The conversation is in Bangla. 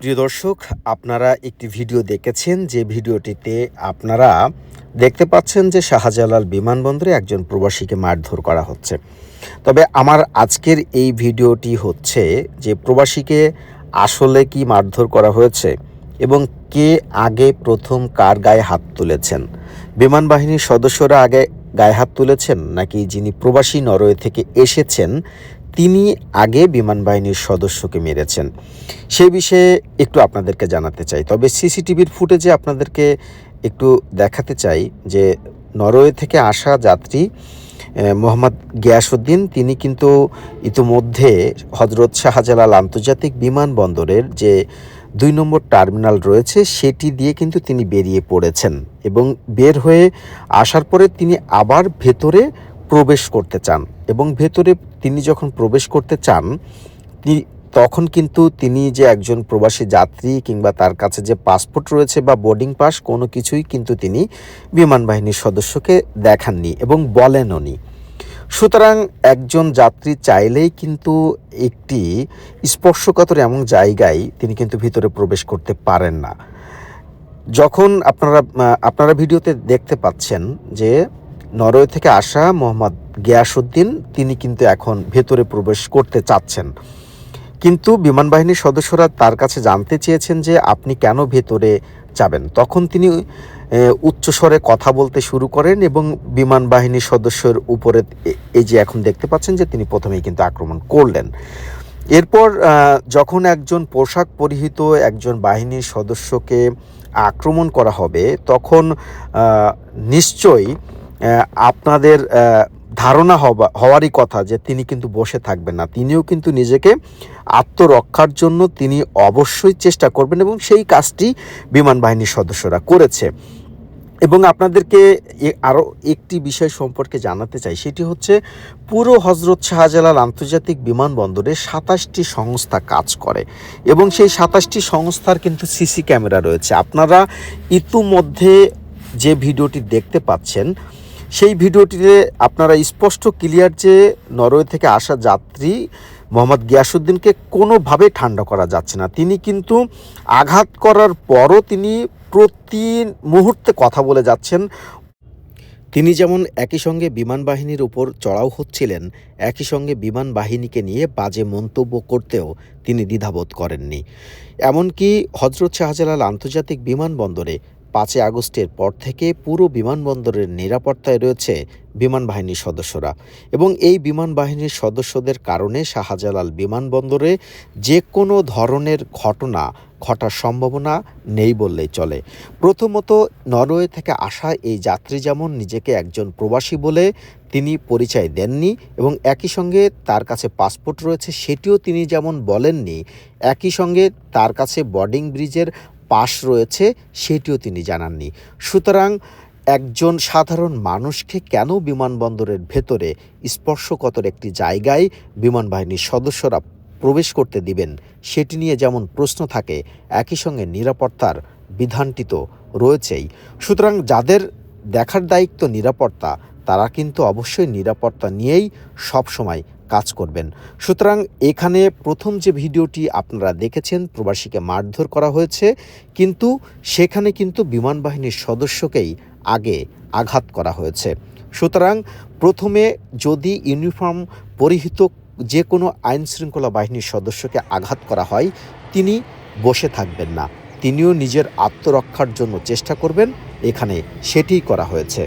প্রিয় দর্শক, আপনারা একটি ভিডিও দেখেছেন। যে ভিডিওটিতে আপনারা দেখতে পাচ্ছেন যে শাহজালাল বিমানবন্দরে একজন প্রবাসীকে মারধর করা হচ্ছে। তবে আমার আজকের এই ভিডিওটি হচ্ছে যে প্রবাসীকে আসলে কি মারধর করা হয়েছে এবং কে আগে প্রথম কার গায়ে হাত তুলেছেন? বিমান বাহিনীর সদস্যরা আগে গায়ে হাত তুলেছেন নাকি যিনি প্রবাসী নরওয়ে থেকে এসেছেন তিনি আগে বিমান বাহিনীর সদস্যকে মেরেছেন। সেই বিষয়ে একটু আপনাদেরকে জানাতে চাই। তবে সিসিটিভির ফুটেজে আপনাদেরকে একটু দেখাতে চাই যে নরওয়ে থেকে আসা যাত্রী মোহাম্মদ গিয়াসুদ্দিন তিনি কিন্তু ইতিমধ্যে হজরত শাহজালাল আন্তর্জাতিক বিমানবন্দরের যে দুই নম্বর টার্মিনাল রয়েছে, সেটি দিয়ে কিন্তু তিনি বেরিয়ে পড়েছেন এবং বের হয়ে আসার পরে তিনি আবার ভেতরে প্রবেশ করতে চান এবং ভেতরে তিনি যখন প্রবেশ করতে চান তখন কিন্তু তিনি যে একজন প্রবাসী যাত্রী কিংবা তার কাছে যে পাসপোর্ট রয়েছে বা বোর্ডিং পাস, কোনো কিছুই কিন্তু তিনি বিমান বাহিনীর সদস্যকে দেখাননি এবং বলেননি সুতরাং একজন যাত্রী চাইলেই কিন্তু একটি স্পর্শকাতর এমন জায়গায় তিনি কিন্তু ভিতরে প্রবেশ করতে পারেন না। যখন আপনারা আপনারা ভিডিওতে দেখতে পাচ্ছেন যে নরওয়ে থেকে আসা মোহাম্মদ গিয়াসুদ্দিন তিনি কিন্তু এখন ভেতরে প্রবেশ করতে চাচ্ছেন। কিন্তু বিমান বাহিনীর সদস্যরা তার কাছে জানতে চেয়েছেন যে আপনি কেন ভেতরে যাবেন। তখন তিনি উচ্চস্বরে কথা বলতে শুরু করেন এবং বিমান বাহিনীর সদস্যের উপরে এই যে এখন দেখতে পাচ্ছেন যে তিনি প্রথমেই কিন্তু আক্রমণ করলেন। এরপর যখন একজন পোশাক পরিহিত একজন বাহিনীর সদস্যকে আক্রমণ করা হবে, তখন নিশ্চয়ই আপনাদের ধারণা হওয়া হওয়ারই কথা যে তিনি কিন্তু বসে থাকবেন না। তিনিও কিন্তু নিজেকে আত্মরক্ষার জন্য তিনি অবশ্যই চেষ্টা করবেন এবং সেই কাজটি বিমান বাহিনীর সদস্যরা করেছে। এবং আপনাদেরকে আরও একটি বিষয় সম্পর্কে জানাতে চাই, সেটি হচ্ছে পুরো হজরত শাহজালাল আন্তর্জাতিক বিমানবন্দরে সাতাশটি সংস্থা কাজ করে এবং সেই সাতাশটি সংস্থার কিন্তু সিসি ক্যামেরা রয়েছে। আপনারা ইতিমধ্যে যে ভিডিওটি দেখতে পাচ্ছেন সেই ভিডিওটিতে আপনারা স্পষ্ট ক্লিয়ার যে নরওয়ে থেকে আসা যাত্রী মোহাম্মদ গিয়াসুদ্দিনকে কোনোভাবে ঠান্ডা করা যাচ্ছে না। তিনি কিন্তু আঘাত করার পরও তিনি প্রতি মুহূর্তে কথা বলে যাচ্ছেন। তিনি যেমন একই সঙ্গে বিমান বাহিনীর উপর চড়াও হচ্ছিলেন, একই সঙ্গে বিমান বাহিনীকে নিয়ে বাজে মন্তব্য করতেও তিনি দ্বিধাবোধ করেননি। এমনকি হজরত শাহজালাল আন্তর্জাতিক বিমানবন্দরে পাঁচই আগস্টের পর থেকে পুরো বিমানবন্দরের নিরাপত্তায় রয়েছে বিমান বাহিনীর সদস্যরা এবং এই বিমান বাহিনীর সদস্যদের কারণে শাহজালাল বিমানবন্দরে যে কোনো ধরনের ঘটনা ঘটার সম্ভাবনা নেই বললেই চলে। প্রথমত নরওয়ে থেকে আসা এই যাত্রী যেমন নিজেকে একজন প্রবাসী বলে তিনি পরিচয় দেননি এবং একই সঙ্গে তার কাছে পাসপোর্ট রয়েছে সেটিও তিনি যেমন বলেননি, একই সঙ্গে তার কাছে বর্ডিং ব্রিজের পাস রয়েছে, সেটিও তিনি জানাননি। সুতরাং একজন সাধারণ মানুষকে কেন বিমানবন্দরের ভেতরে স্পর্শকতর একটি জায়গায় বিমান বাহিনীর সদস্যরা প্রবেশ করতে দিবেন, সেটি নিয়ে যেমন প্রশ্ন থাকে, একই সঙ্গে নিরাপত্তার বিধানটি তো রয়েছেই। সুতরাং যাদের দেখার দায়িত্ব নিরাপত্তা, তারা কিন্তু অবশ্যই নিরাপত্তা নিয়েই সবসময় কাজ করবেন। সুতরাং এখানে প্রথম যে ভিডিওটি আপনারা দেখেছেন, প্রবাসীকে মারধর করা হয়েছে, কিন্তু সেখানে কিন্তু বিমান বাহিনীর সদস্যকেই আগে আঘাত করা হয়েছে। সুতরাং প্রথমে যদি ইউনিফর্ম পরিহিত যে কোনো আইন শৃঙ্খলা বাহিনীর সদস্যকে আঘাত করা হয়, তিনি বসে থাকবেন না। তিনিও নিজের আত্মরক্ষার জন্য চেষ্টা করবেন। এখানে সেটিই করা হয়েছে।